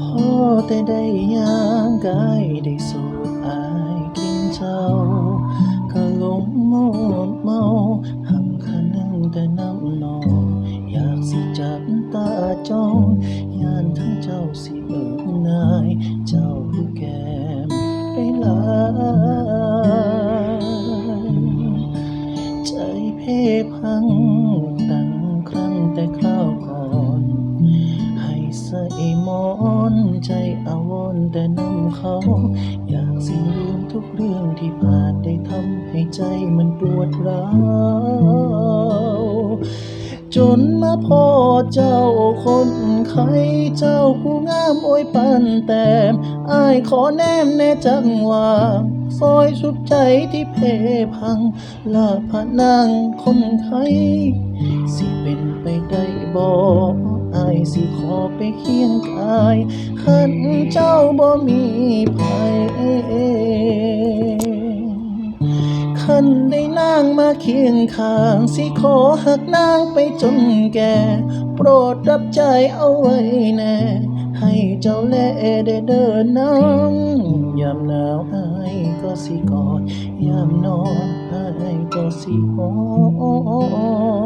พอแต่ได้ย่างกายได้สู จ้องยานทั้งเจ้าสิเอิกนาย เจ้าลูกแก้มไปหลายใจเพพังดังครั้งแต่คราวก่อน ให้ใส่หมอนใจอาวรแต่นำเขา อยากสิลืมทุกเรื่องที่ผ่านได้ทำให้ใจมันปวดร้าว จนมาพ่อเจ้าคนไข้เจ้าผู้งามโอ้ยปานแต้มอายขอแนมแน่จังว่าซอยสุดใจที่เพพังลาพนางคนไข้สิเป็นไปได้บ่อายสิขอไปเคียงกายขันเจ้าบ่มีภัย ขันได้นางมาเคียงข้าง สิขอหักนางไปจนแก่ โปรดรับใจเอาไว้แน่ ให้เจ้าแลได้เดินน้ำยามหนาวอายก็สิกอด ยามนอนอายก็สิหอม